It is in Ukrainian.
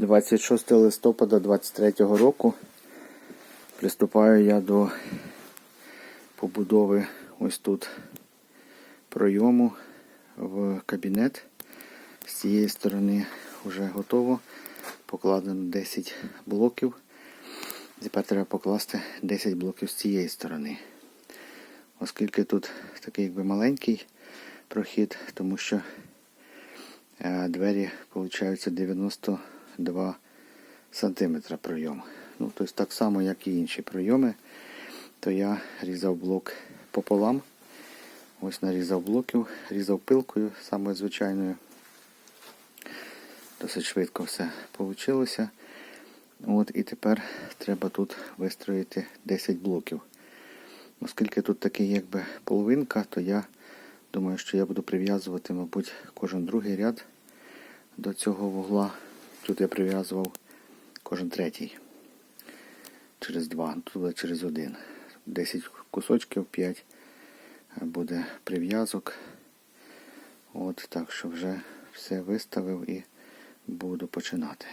26 листопада 23 року приступаю я до побудови ось тут пройому в кабінет. З цієї сторони вже готово. Покладено 10 блоків. Тепер треба покласти 10 блоків з цієї сторони. Оскільки тут такий якби маленький прохід, тому що е, двері виходить 92 сантиметра пройом. Ну, тобто так само, як і інші пройоми, то я різав блок пополам. Ось нарізав блоків, різав пилкою, самою звичайною. Досить швидко все вийшло. От, і тепер треба тут вистроїти 10 блоків. Оскільки тут такий якби половинка, то я думаю, що я буду прив'язувати, мабуть, кожен другий ряд до цього вугла. Тут я прив'язував кожен третій. Через два, тут буде через один. 10 кусочків, 5 буде прив'язок. От так що вже все виставив і буду починати.